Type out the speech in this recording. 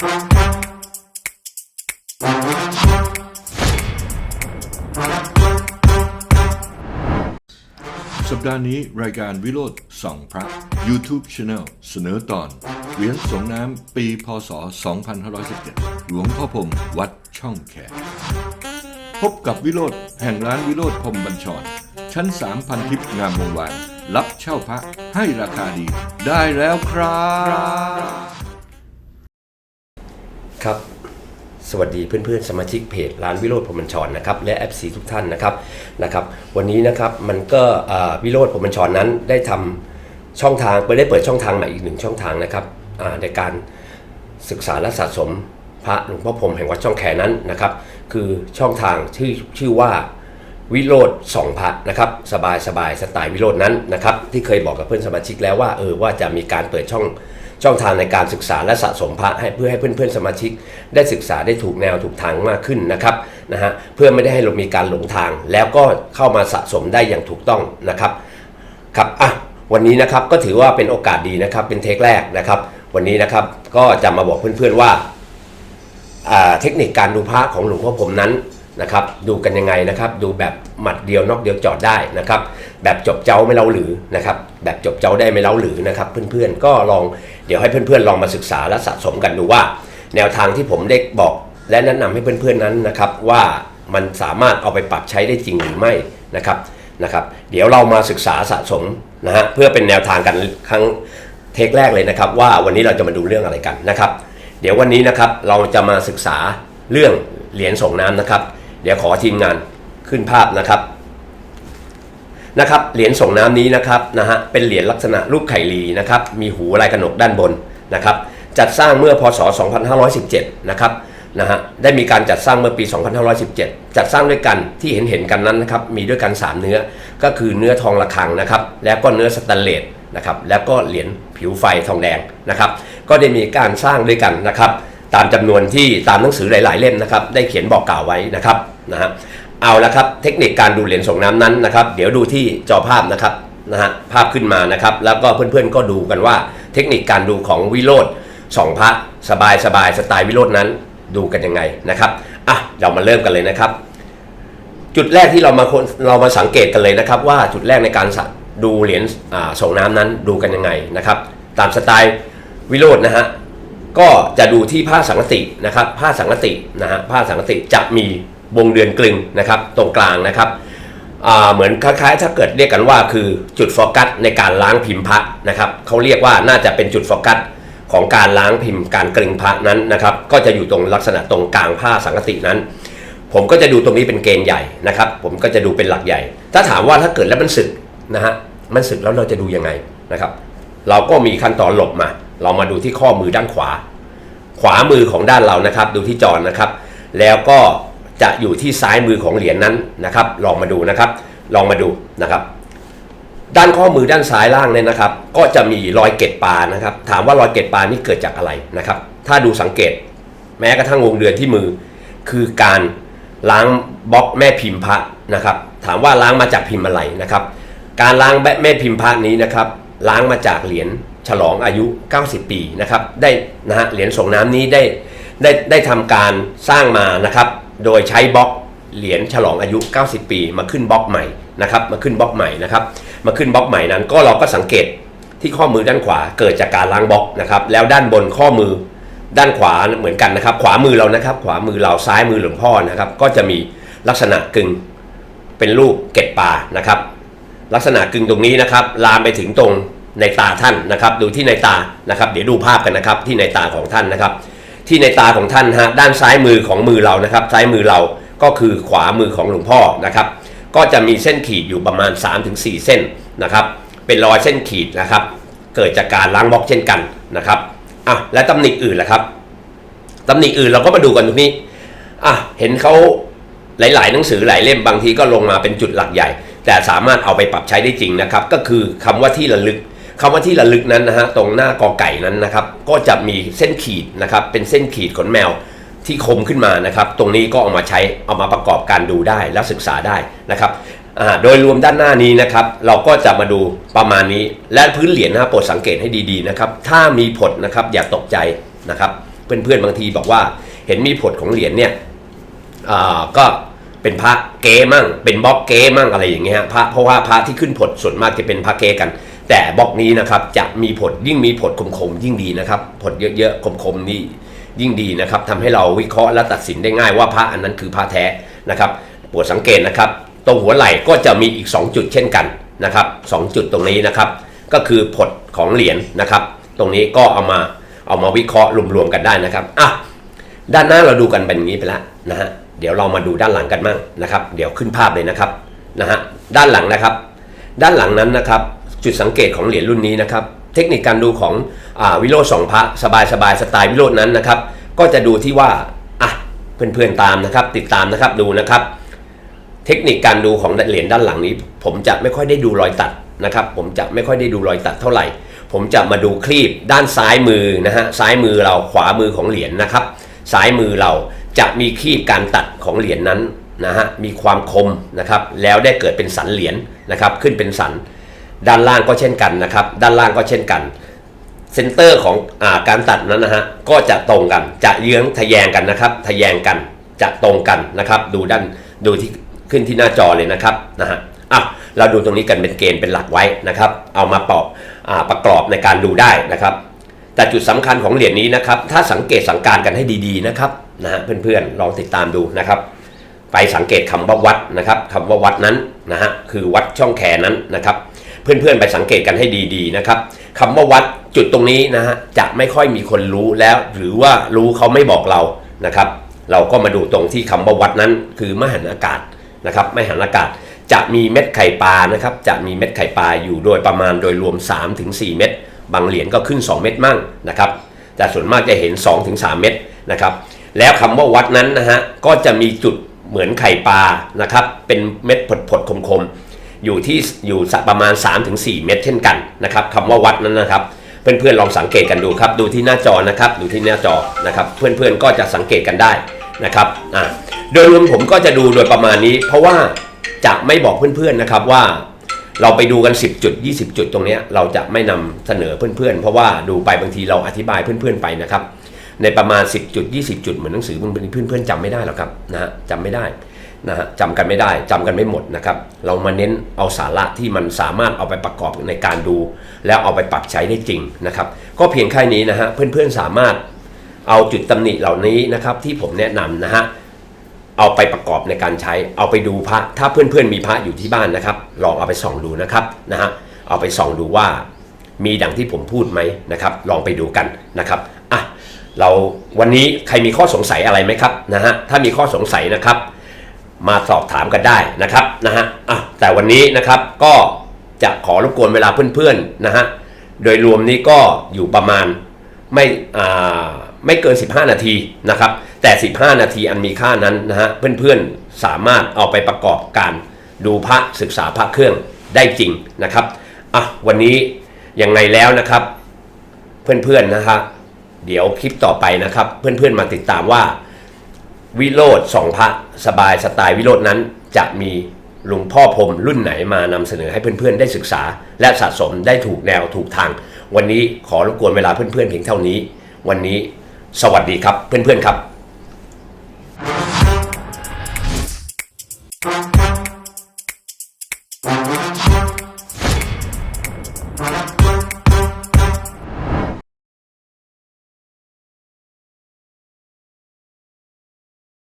สัปดาห์นี้รายการวิโรธส่องพระ YouTube Channel เสนอตอน เหรียญสงน้ำปีพศ 2517 หลวงพ่อพรมวัดช่องแขกพบกับวิโรธแห่งร้านวิโรธพรมบัญชร ชั้น3พันทิพย์งามวงวาน รับเช่าพระให้ราคาดี ได้แล้วครับ ครับ สวัสดีเพื่อนๆ สมาชิกเพจร้านวิโรธพรหมญชรนะครับและ FC ทุกท่านนะครับนะครับ วันนี้นะครับมันก็วิโรธพรหมญชรนั้นได้ทำช่องทางไปได้เปิดช่องทางใหม่อีกหนึ่งช่องทางนะครับในการศึกษาและสะสมพระหลวงพ่อพรมแห่งวัดช่องแขนั้นนะครับ คือช่องทางชื่อชื่อว่าวิโรธสองพระนะครับสบายสบายสไตล์วิโรธนั้นนะครับที่เคยบอกกับเพื่อนสมาชิกแล้วว่าเออว่าจะมีการเปิดช่อง ช่องทางในการศึกษาและสะสมพระให้เพื่อให้เพื่อนๆสมาชิก ได้ศึกษาได้ถูกแนวถูกทางมากขึ้นนะครับนะฮะเพื่อไม่ได้ให้เรามีการหลงทาง แล้วก็เข้ามาสะสมได้อย่างถูกต้องนะครับครับอะวันนี้นะครับก็ถือว่าเป็นโอกาสดีนะครับเป็นเทคแรกนะครับ วันนี้นะครับก็จะมาบอกเพื่อนๆว่าอ่าเทคนิคการดูพระของหลวงพ่อผมนั้น นะครับดูกันยังไงนะครับดูแบบหมัดเดียวนอกเดียวจอดได้นะครับแบบจบเจ้าไม่เล่าหรือนะครับแบบจบเจ้าได้ไม่เล่าหรือนะครับเพื่อนๆก็ลองเดี๋ยวให้เพื่อนๆลองมาศึกษาและสะสมกันดูว่า แนวทางที่ผมได้บอก และแนะนำให้เพื่อนๆนั้นนะครับว่ามันสามารถเอาไปปรับใช้ได้จริงหรือไม่นะครับนะครับ เดี๋ยวเรามาศึกษาสะสมนะฮะเพื่อเป็นแนวทางกันครั้งเทคแรกเลยนะครับ ว่าวันนี้เราจะมาดูเรื่องอะไรกันนะครับ เดี๋ยววันนี้นะครับเราจะมาศึกษาเรื่องเหรียญส่งน้ำนะครับ เดี๋ยวขอทีมงานขึ้นภาพนะครับนะครับเหรียญส่งน้ำนี้นะครับนะฮะเป็นเหรียญลักษณะรูปไข่ลีนะครับมีหูลายกระหนกด้านบนนะครับจัดสร้างเมื่อพศ 2517 นะครับนะฮะได้มีการจัดสร้างเมื่อปี 2517 จัดสร้างด้วยกันที่เห็นเห็นกันนั้นนะครับมีด้วยกัน 3 เนื้อก็คือเนื้อทองระฆังนะครับแล้วก็เนื้อสแตนเลสนะครับแล้วก็เหรียญผิวไฟทองแดงนะครับก็ได้มีการสร้างด้วยกันนะครับตามจำนวนที่ตามหนังสือหลาย ๆ เล่มนะครับได้เขียนบอกกล่าวไว้นะครับ นะฮะเอาละครับเทคนิคการดูเหรียญส่งน้ำนั้นนะครับ เดี๋ยวดูที่จอภาพนะครับนะฮะภาพขึ้นมานะครับ แล้วก็เพื่อนๆก็ดูกันว่า เทคนิคการดูของวิโรธสองพระสบายสบายสไตล์วิโรธนั้นดูกันยังไงนะครับอะเรามาเริ่มกันเลยนะครับ จุดแรกที่เรามาเรามาสังเกตกันเลยนะครับ ว่าจุดแรกในการดูเหรียญส่งน้ำนั้นดูกันยังไงนะครับ ตามสไตล์วิโรจน์นะฮะก็จะดูที่ผ้าสังกตินะครับผ้าสังกตินะฮะผ้าสังกติจะมี วงเดือนกลึงนะครับตรงกลางนะครับเหมือนคล้ายๆ ถ้าเกิดเรียกกันว่าคือจุดโฟกัสในการล้างพิมพ์พระนะครับเขาเรียกว่าน่าจะเป็นจุดโฟกัสของการล้างพิมพ์การกลึงพระนั้นนะครับ ก็จะอยู่ตรงลักษณะตรงกลางผ้าสังกตินั้น ผมก็จะดูตรงนี้เป็นเกณฑ์ใหญ่นะครับ ผมก็จะดูเป็นหลักใหญ่ ถ้าถามว่าถ้าเกิดแล้วมันสึกนะฮะมันสึกแล้วเราจะดูยังไงนะครับ เราก็มีขั้นตอนหลบมา เรามาดูที่ข้อมือด้านขวา ขวามือของด้านเรานะครับ ดูที่จอนะครับ แล้วก็ จะอยู่ที่ซ้ายมือของเหรียญนั้นนะครับ ลองมาดูนะครับ ลองมาดูนะครับ ด้านข้อมือด้านซ้ายล่างเนี่ยนะครับ ก็จะมีรอยเกล็ดปลานะครับ ถามว่ารอยเกล็ดปลานี่เกิดจากอะไรนะครับ ถ้าดูสังเกต แม้กระทั่งวงเดือนที่มือ คือการล้างบล็อกแม่พิมพ์พระนะครับ ถามว่าล้างมาจากพิมพ์อะไรนะครับ การล้างแม่พิมพ์พระนี้นะครับ ล้างมาจากเหรียญฉลองอายุ 90 ปีนะครับ ได้นะฮะเหรียญส่งน้ำนี้ได้ได้ได้ทำการสร้างมานะครับ โดยใช้บล็อกเหรียญฉลองอายุ 90 ปี มาขึ้นบล็อกใหม่นะครับ มาขึ้นบล็อกใหม่นะครับ มาขึ้นบล็อกใหม่นั้นก็เราก็สังเกตที่ข้อมือด้านขวาเกิดจากการล้างบล็อกนะครับ แล้วด้านบนข้อมือด้านขวาเหมือนกันนะครับ ขวามือเรานะครับ ขวามือเราซ้ายมือหลวงพ่อนะครับ ก็จะมีลักษณะกึ่งเป็นรูปเก็ดปลานะครับ ลักษณะกึ่งตรงนี้นะครับ ลามไปถึงตรงในตาท่านนะครับ ดูที่ในตานะครับ เดี๋ยวดูภาพกันนะครับ ที่ในตาของท่านนะครับ ที่ในตาของท่านฮะด้านซ้ายมือของมือเรานะครับ ซ้ายมือเราก็คือขวามือของหลวงพ่อนะครับ ก็จะมีเส้นขีดอยู่ประมาณ 3-4 เส้นนะครับ เป็นรอยเส้นขีดนะครับ เกิดจากการล้างบล็อกเช่นกันนะครับอะและตำหนิอื่นล่ะครับตำหนิอื่นเราก็มาดูกันตรงนี้อะเห็นเขาหลาย ๆ หนังสือหลายเล่มบางทีก็ลงมาเป็นจุดหลักใหญ่ แต่สามารถเอาไปปรับใช้ได้จริงนะครับ ก็คือคำว่าที่ระลึก คำว่าที่ระลึกนั้นนะฮะตรงหน้ากอไก่นั้นนะครับก็จะมีเส้นขีดนะครับเป็นเส้นขีดขนแมวที่คมขึ้นมานะครับ ตรงนี้ก็เอามาใช้เอามาประกอบการดูได้และศึกษาได้นะครับโดยรวมด้านหน้านี้นะครับ เราก็จะมาดูประมาณนี้และพื้นเหรียญนะโปรดสังเกตให้ดีๆนะครับ ถ้ามีผดนะครับอย่าตกใจนะครับ เพื่อนๆบางทีบอกว่าเห็นมีผลของเหรียญเนี่ยอ่าก็เป็นพระเก๊มั่ง เป็นบล็อกเก๊มั่งอะไรอย่างเงี้ยพระเพราะว่าพระที่ขึ้นผลส่วนมากจะเป็นพระเก๊กัน แต่บล็อกนี้นะครับจะมีผลยิ่งมีผลคมๆยิ่งดีนะครับ ผลเยอะๆคมๆนี่ยิ่งดีนะครับทำให้เราวิเคราะห์และตัดสินได้ง่ายว่าพระอันนั้นคือพระแท้นะครับโปรดสังเกตนะครับ ตรงหัวไหล่ก็จะมีอีก 2 จุดเช่นกันนะครับสองจุดตรงนี้นะครับ ก็คือผลของเหรียญนะครับ ตรงนี้ก็เอามาเอามาวิเคราะห์รวมๆกันได้นะครับอะด้านหน้าเราดูกันเป็นอย่างนี้ไปแล้วนะฮะเดี๋ยวเรามาดูด้านหลังกันมั่งนะครับ เดี๋ยวขึ้นภาพเลยนะครับนะฮะด้านหลังนะครับ ด้านหลังนั้นนะครับ จุดสังเกตของเหรียญรุ่นนี้นะครับ เทคนิคการดูของอวิโรจน์สองพระสบายสบายสไตล์วิโรจน์นั้นนะครับ ก็จะดูที่ว่าอะเพื่อนๆตามนะครับ ติดตามนะครับดูนะครับ เทคนิคการดูของเหรียญด้านหลังนี้ ผมจะไม่ค่อยได้ดูรอยตัดนะครับ ผมจะไม่ค่อยได้ดูรอยตัดเท่าไหร่ ผมจะมาดูคลีบด้านซ้ายมือนะฮะซ้ายมือเราขวามือของเหรียญนะครับ ซ้ายมือเราจะมีคลีบการตัดของเหรียญนั้นนะฮะมีความคมนะครับ แล้วได้เกิดเป็นสันเหรียญนะครับ ขึ้นเป็นสัน ด้านล่างก็เช่นกันนะครับ ด้านล่างก็เช่นกัน เซนเตอร์ของอาการตัดนั้นนะฮะ ก็จะตรงกัน จะเยื้องทะแยงกันนะครับ ทะแยงกัน จะตรงกันนะครับ ดูด้าน ดูที่ขึ้นที่หน้าจอเลยนะครับ นะฮะ อะ เราดูตรงนี้กันเป็นเกณฑ์เป็นหลักไว้นะครับ เอามาปอกอประกอบในการดูได้นะครับ แต่จุดสำคัญของเหรียญนี้นะครับ ถ้าสังเกตสังการกันให้ดีๆนะครับ นะฮะ เพื่อนๆ ลองติดตามดูนะครับไปสังเกตคำว่าวัดนะครับคำว่าวัดนั้นนะฮะคือวัดช่องแขนนั้นนะครับ เพื่อนๆไปสังเกตกันให้ดีๆนะครับคำว่าวัดจุดตรงนี้นะฮะจะไม่ค่อยมีคนรู้แล้ว หรือว่ารู้เขาไม่บอกเรานะครับ เราก็มาดูตรงที่คำว่าวัดนั้น คือมหันอากาศนะครับมหันอากาศจะมีเม็ดไข่ปลานะครับ จะมีเม็ดไข่ปลาอยู่โดยประมาณโดยรวม 3-4 เม็ดบางเหรียญก็ขึ้น 2 เม็ดมั่งนะครับแต่ส่วนมากจะเห็น 2-3 เม็ดนะครับ แล้วคำว่าวัดนั้นนะฮะก็จะมีจุดเหมือนไข่ปลานะครับ เป็นเม็ดผดๆคมๆ อยู่ที่อยู่สักประมาณ 3-4 เม็ดเช่นกันนะครับคำว่าวัดนั้นนะครับ เพื่อนๆลองสังเกตกันดูครับ ดูที่หน้าจอนะครับดูที่หน้าจอนะครับ เพื่อนๆก็จะสังเกตกันได้นะครับอ่าโดยรวมผมก็จะดูโดยประมาณนี้ เพราะว่าจะไม่บอกเพื่อนๆนะครับว่าเราไปดูกัน 10 จุด 20 จุดตรงเนี้ยเราจะไม่นำเสนอเพื่อนๆ เพราะว่าดูไปบางทีเราอธิบายเพื่อนๆไปนะครับ ในประมาณ 10 จุด 20 จุดเหมือนหนังสือบางทีเพื่อนๆจำไม่ได้หรอกครับนะฮะจำไม่ได้ นะฮะจำกันไม่ได้จำกันไม่หมดนะครับ เรามาเน้นเอาสาระที่มันสามารถเอาไปประกอบในการดู แล้วเอาไปปรับใช้ได้จริงนะครับ ก็เพียงแค่นี้นะฮะเพื่อนๆสามารถเอาจุดตำหนิเหล่านี้นะครับ ที่ผมแนะนำนะฮะเอาไปประกอบในการใช้ เอาไปดูพระ ถ้าเพื่อนๆมีพระอยู่ที่บ้านนะครับ ลองเอาไปส่องดูนะครับนะฮะเอาไปส่องดูว่า มีดังที่ผมพูดไหมนะครับ ลองไปดูกันนะครับอะเราวันนี้ใครมีข้อสงสัยอะไรไหมครับนะฮะถ้ามีข้อสงสัยนะครับ มาสอบถามกันได้นะครับนะฮะอะแต่วันนี้นะครับก็จะขอรบกวนเวลาเพื่อนๆนะฮะโดยรวมนี้ก็อยู่ประมาณไม่อ่าไม่เกิน 15 นาทีนะครับ แต่ 15 นาทีอันมีค่านั้นนะฮะเพื่อนๆสามารถเอาไปประกอบการดูพระศึกษาพระเครื่องได้จริงนะครับอะวันนี้ยังไงแล้วนะครับ เพื่อนๆนะฮะเดี๋ยวคลิปต่อไปนะครับ เพื่อนๆมาติดตามว่า วิโรธสองพระสบายสไตล์วิโรธนั้นจะมีหลวงพ่อพรมรุ่นไหนมานำเสนอให้เพื่อนๆได้ศึกษา และสะสมได้ถูกแนวถูกทาง วันนี้ขอรบกวนเวลาเพื่อนๆเพียงเท่านี้ วันนี้สวัสดีครับเพื่อนๆครับ